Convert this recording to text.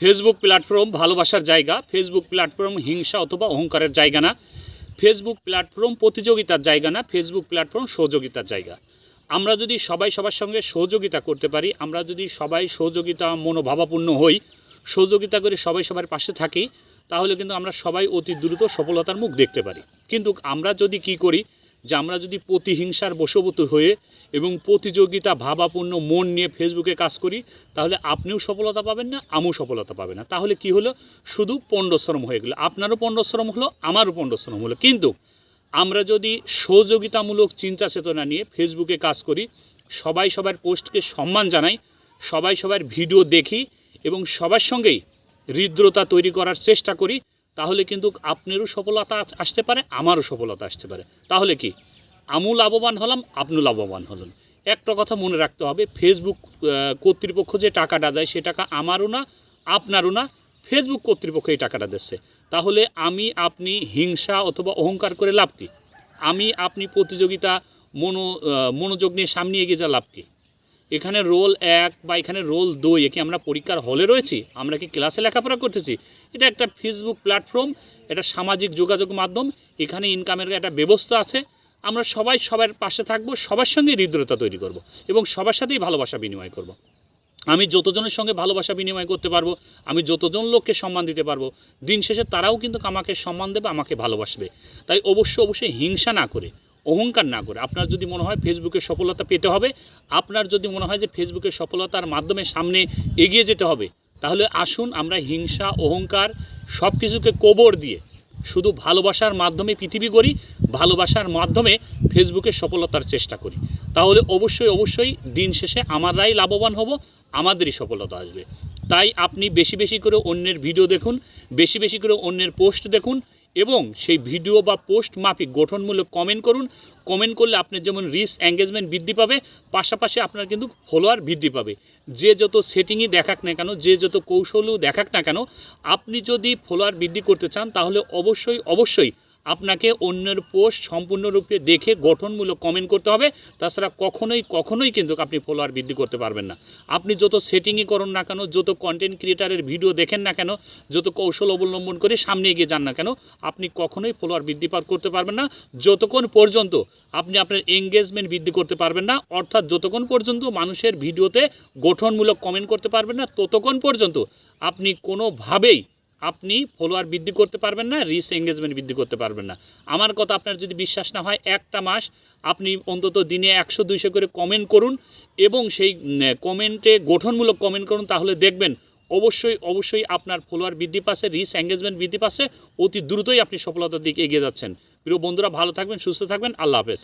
Facebook platform ভালোবাসার জায়গা Facebook platform হিংসা অথবা অহংকারের জায়গা না। ফেসবুক প্ল্যাটফর্ম প্রতিযোগিতার জায়গা না ফেসবুক প্ল্যাটফর্ম সহযোগিতার জায়গা। আমরা যদি সবাই সবার সঙ্গে সহযোগিতা করতে পারি, আমরা যদি সবাই সহযোগিতা মনোভাবাপূর্ণ হই, সহযোগিতা করে সবাই সবার পাশে থাকি, তাহলে কিন্তু আমরা সবাই অতি দ্রুত সফলতার মুখ দেখতে পারি। কিন্তু আমরা যদি কি করি যে আমরা যদি প্রতিহিংসার বশবত হয়ে এবং প্রতিযোগিতা ভাবাপূর্ণ মন নিয়ে ফেসবুকে কাজ করি, তাহলে আপনিও সফলতা পাবেন না, আমিও সফলতা পাবে না। তাহলে কি হলো? শুধু পণ্ডশ্রম হয়ে গেলো। আপনারও পণ্ডশ্রম হলো, আমারও পণ্ডশ্রম হলো। কিন্তু আমরা যদি সহযোগিতামূলক চিন্তা চেতনা নিয়ে ফেসবুকে কাজ করি, সবাই সবার পোস্টকে সম্মান জানাই, সবাই সবার ভিডিও দেখি এবং সবার সঙ্গেই হৃদ্রতা তৈরি করার চেষ্টা করি তাহলে কিন্তু আপনারও সফলতা আসতে পারে, আমারও সফলতা আসতে পারে। তাহলে কি? আমু লাভবান হলাম, আপনিও লাভবান হলেন। একটা কথা মনে রাখতে হবে ফেসবুক কর্তৃপক্ষ যে টাকাটা দেয়, সে টাকা আমারও না, আপনারও না ফেসবুক কর্তৃপক্ষ এই টাকাটা দিচ্ছে। তাহলে আমি, আপনি হিংসা অথবা অহংকার করে লাভ কি? আমি, আপনি প্রতিযোগিতা, মনো মনোযোগ নিয়ে সামনে এগিয়ে যা লাভ কি? এখানে রোল এক বা এখানে রোল দুই একে আমরা পরীক্ষার হলে রয়েছি? আমরা কি ক্লাসে লেখাপড়া করতেছি? এটা একটা ফেসবুক প্ল্যাটফর্ম এটা সামাজিক যোগাযোগ মাধ্যম, এখানে ইনকামের একটা ব্যবস্থা আছে। আমরা সবাই সবার পাশে থাকব, সবার সঙ্গে হৃদ্রতা তৈরি করব এবং সবার সাথেই ভালোবাসা বিনিময় করব। আমি যতজনের সঙ্গে ভালোবাসা বিনিময় করতে পারব, আমি যতজন লোককে সম্মান দিতে পারব, দিন শেষে তারাও কিন্তু আমাকে সম্মান দেবে, আমাকে ভালোবাসবে। তাই অবশ্য, অবশ্যই হিংসা না করে অহংকার না করে। আপনার যদি মনে হয় ফেসবুকে সফলতা পেতে হবে, আপনার যদি মনে হয় যে ফেসবুকের সফলতার মাধ্যমে সামনে এগিয়ে যেতে হবে, তাহলে আসুন আমরা হিংসা, অহংকার সব কিছুকে কবর দিয়ে শুধু ভালোবাসার মাধ্যমে পৃথিবী করি ভালোবাসার মাধ্যমে ফেসবুকে সফলতার চেষ্টা করি। তাহলে অবশ্যই অবশ্যই দিন শেষে আমরাই লাভবান হব, আমাদেরই সফলতা আসবে। তাই আপনি বেশি বেশি করে অন্যের ভিডিও দেখুন, বেশি বেশি করে অন্যের পোস্ট দেখুন এবং সেই ভিডিও বা পোস্ট মাফিক গঠনমূলক কমেন্ট করুন। কমেন্ট করলে আপনার যেমন রিস এঙ্গেজমেন্ট বৃদ্ধি পাবে, পাশাপাশি আপনার কিন্তু ফলোয়ার বৃদ্ধি পাবে। যে যত সেটিংই দেখাক না কেন, যে যত কৌশলও দেখাক না কেন, আপনি যদি ফলোয়ার বৃদ্ধি করতে চান, তাহলে অবশ্যই অবশ্যই আপনাকে অন্যের পোস্ট সম্পূর্ণরূপে দেখে গঠনমূলক কমেন্ট করতে হবে। তাছাড়া কখনোই কখনোই কিন্তু আপনি ফলোয়ার বৃদ্ধি করতে পারবেন না। আপনি যত সেটিংই করুন না কেন, যত কন্টেন্ট ক্রিয়েটারের ভিডিও দেখেন না কেন, যত কৌশল অবলম্বন করে সামনে এগিয়ে যান না কেন, আপনি কখনোই ফলোয়ার বৃদ্ধি পার করতে পারবেন না। যতক্ষণ পর্যন্ত আপনি আপনার এঙ্গেজমেন্ট বৃদ্ধি করতে পারবেন না, অর্থাৎ যতক্ষণ পর্যন্ত মানুষের ভিডিওতে গঠনমূলক কমেন্ট করতে পারবেন না, ততক্ষণ পর্যন্ত আপনি কোনোভাবেই আপনি ফলোয়ার বৃদ্ধি করতে পারবেন না রিচ এঙ্গেজমেন্ট বৃদ্ধি করতে পারবেন না। আমার কথা আপনার যদি বিশ্বাস না হয়, একটা মাস আপনি অন্তত দিনে একশো, দুইশো করে কমেন্ট করুন এবং সেই কমেন্টে গঠনমূলক কমেন্ট করুন, তাহলে দেখবেন অবশ্যই অবশ্যই আপনার ফলোয়ার বৃদ্ধি পাচ্ছে রিস এঙ্গেজমেন্ট বৃদ্ধি পাচ্ছে, অতি দ্রুতই আপনি সফলতার দিকে এগিয়ে যাচ্ছেন। প্রিয় বন্ধুরা, ভালো থাকবেন, সুস্থ থাকবেন, আল্লাহ হাফেজ।